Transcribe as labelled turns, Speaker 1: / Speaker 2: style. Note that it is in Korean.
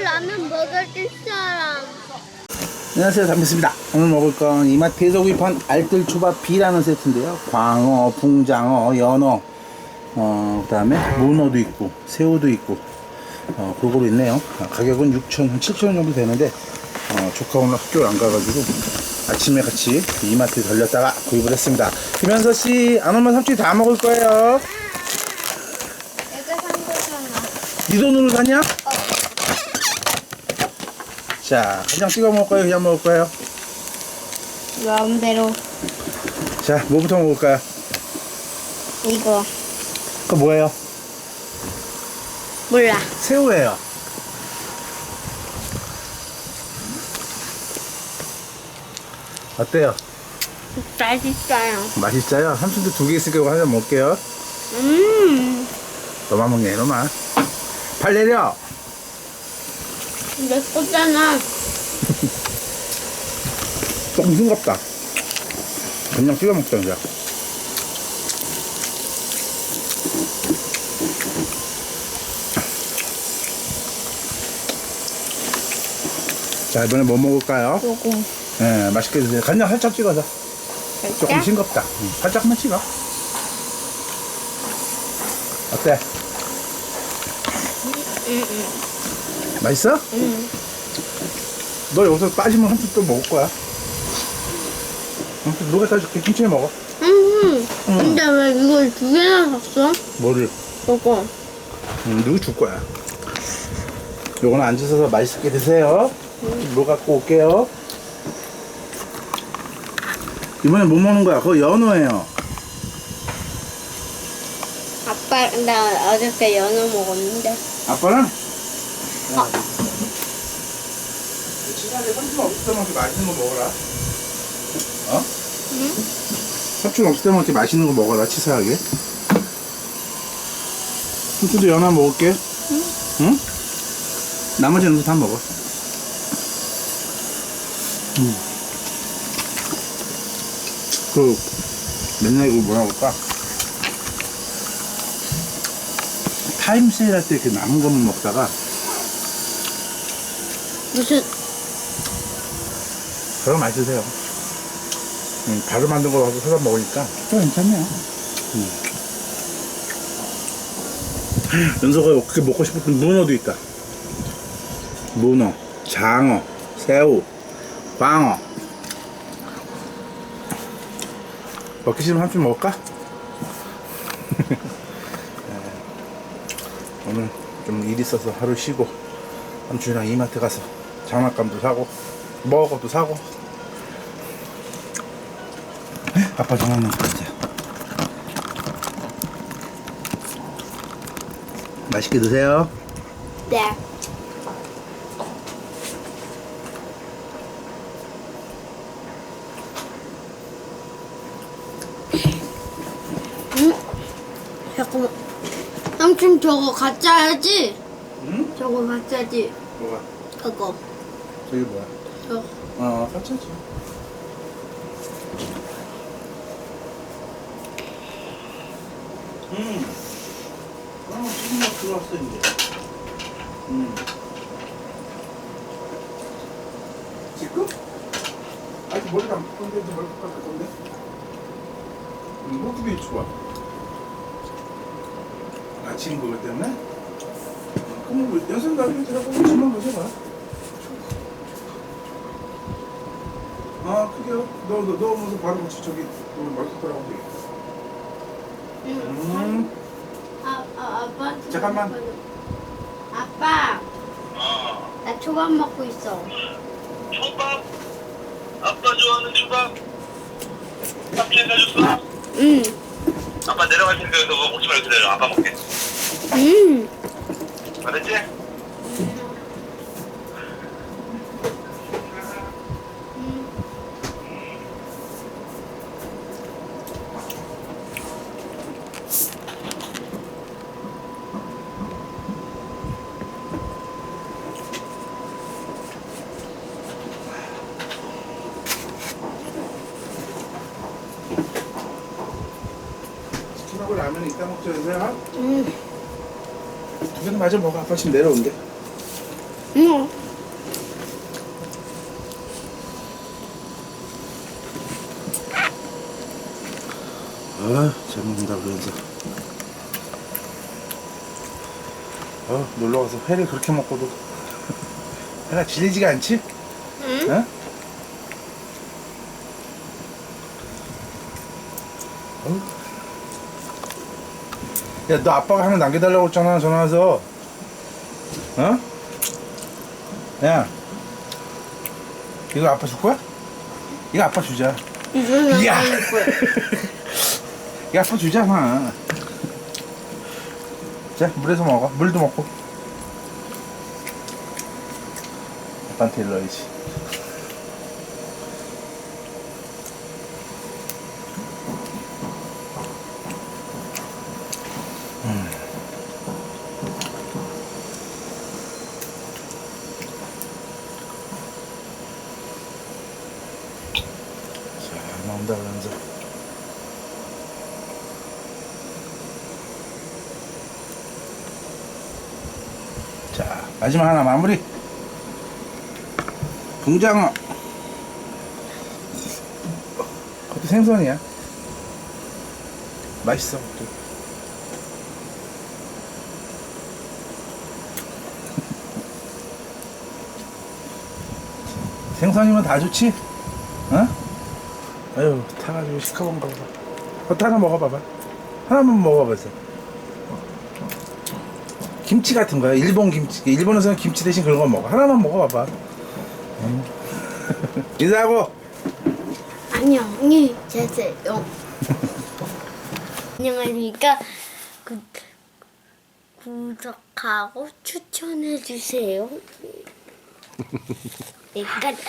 Speaker 1: 라면 먹을 사람.
Speaker 2: 안녕하세요 담배입니다 오늘 먹을 건 이마트에서 구입한 알뜰초밥 B라는 세트인데요 광어, 붕장어, 연어 어, 그 다음에 문어도 있고 새우도 있고 어, 골고루 있네요 아, 가격은 6천, 7천 원 정도 되는데 어, 조카 오늘 학교를 안 가가지고 아침에 같이 이마트에 들렸다가 구입을 했습니다 김현서 씨 안 오면 삼촌이 다 먹을 거예요
Speaker 1: 내가 산 거잖아.
Speaker 2: 네 돈으로 사냐? 자 그냥 찍어 먹을 거예요 그냥 먹을 거예요
Speaker 1: 마음대로
Speaker 2: 자 뭐부터 먹을까요?
Speaker 1: 이거
Speaker 2: 그거 뭐예요?
Speaker 1: 몰라.
Speaker 2: 새우예요. 어때요?
Speaker 1: 맛있어요.
Speaker 2: 맛있어요? 삼촌도 두 개 있으니까 이거 하나 먹을게요.
Speaker 1: 음,
Speaker 2: 너만 먹네, 너만. 팔 내려!
Speaker 1: 내 거잖아.
Speaker 2: 조금 싱겁다. 그냥 찍어 먹자, 이제. 자, 이번에 뭐 먹을까요?
Speaker 1: 요거.
Speaker 2: 예, 맛있게 드세요. 간장 살짝 찍어서. 조금
Speaker 1: 살짝?
Speaker 2: 싱겁다. 응, 살짝만 찍어. 어때?
Speaker 1: 응, 응,
Speaker 2: 맛있어?
Speaker 1: 응.
Speaker 2: 너 여기서 빠지면 한 푼 또 먹을 거야. 응, 누가 사줄게. 김치에 먹어.
Speaker 1: 음, 근데 왜 이걸 두 개나 샀어?
Speaker 2: 뭐를?
Speaker 1: 요거.
Speaker 2: 응, 누구 줄 거야. 요거는 앉으셔서 맛있게 드세요. 뭐 갖고 올게요. 이번에 뭐 먹는 거야? 그거 연어예요.
Speaker 1: 아빠, 나 어저께 연어 먹었는데.
Speaker 2: 아빠랑? 어. 시간에 삼촌 없을 때만 이렇게 맛있는 거 먹어라. 어?
Speaker 1: 응?
Speaker 2: 삼촌 없을 때만 이렇게 맛있는 거 먹어라, 치사하게. 삼촌도 연어 먹을게.
Speaker 1: 응.
Speaker 2: 응? 나머지는 다 먹어. 음. 그, 맨날 이거 뭐라고 할까? 타임 세일 할 때 이렇게 남은 것만 먹다가
Speaker 1: 무슨,
Speaker 2: 그럼 맛있으세요. 음, 바로 만든 거 가서 사서 먹으니까 또 괜찮네요. 음. 연서가 그렇게 먹고 싶었던 문어도 있다. 문어, 장어, 새우, 광어. 먹기 싫으면 한줄 먹을까? 네. 오늘 좀 일 있어서 하루 쉬고 삼촌이랑 이마트 가서 장난감도 사고 먹을 것도 사고 에? 아빠 온것 같아요 맛있게 드세요
Speaker 1: 네. 응? 잠깐만. 삼촌 저거 가짜야지?
Speaker 2: 응?
Speaker 1: 저거 가짜지?
Speaker 2: 뭐가?
Speaker 1: 그거.
Speaker 2: 저기 뭐야?
Speaker 1: 저.
Speaker 2: 어 가짜지 음. 아 지금 막 들어왔어 이제 음. 지금? 아직 머리가 안 깎은데 이제 머리 깎을 건데 음, 어떻게 좋아 아침 그거 때문에? 어, 그럼 뭐 연습 나중에 들어가고 집만 가져가 아 그게요? 너, 너, 너 무슨 바로 같이 저기 너 머리카락하고 되겠다 음.
Speaker 1: 아, 아, 아빠.
Speaker 2: 잠깐만.
Speaker 1: 아빠,
Speaker 3: 어,
Speaker 1: 나 초밥 먹고 있어.
Speaker 3: 초밥? 아빠 좋아하는 초밥? 삼촌 사줬어?
Speaker 1: 응.
Speaker 3: 아빠 내려갈 테니까 여기서 먹지 말고 기다려. 아빠 먹게.
Speaker 1: 응.
Speaker 3: 알았지?
Speaker 2: 치킨하고 라면 이따 먹자 얘들아
Speaker 1: 응.
Speaker 2: 두 개는 마저 먹어 아빠 지금 내려온대
Speaker 1: 응.
Speaker 2: 아, 잘 먹는다 그래서. 어, 놀러 가서 회를 그렇게 먹고도 회가 질리지가 않지?
Speaker 1: 응?
Speaker 2: 어? 어? 야, 너 아빠가 하나 남겨달라고 했잖아, 전화 와서. 어? 야, 이거 아빠 줄 거야? 이거 아빠 주자.
Speaker 1: 이거는. 아닐 거야.
Speaker 2: 이거 아빠 주잖아. 자, 물에서 먹어. 물도 먹고. 아빠한테 일러야지. 음. 잘 먹는다 그러면서. 자, 마지막 하나 마무리. 붕장어. 그것도 생선이야. 맛있어. 또. 생선이면 다 좋지? 어? 아유, 타가지고 시커먼 거 봐. 그것도 하나 먹어봐봐. 하나만 먹어봐서. 김치 같은 거야. 일본 김치. 일본에서는 김치 대신 그런 거 먹어. 하나만 먹어봐봐. 음. 인사하고.
Speaker 1: 안녕히 계세요. 안녕하십니까. 구, 구독하고 추천해주세요. 여기까지.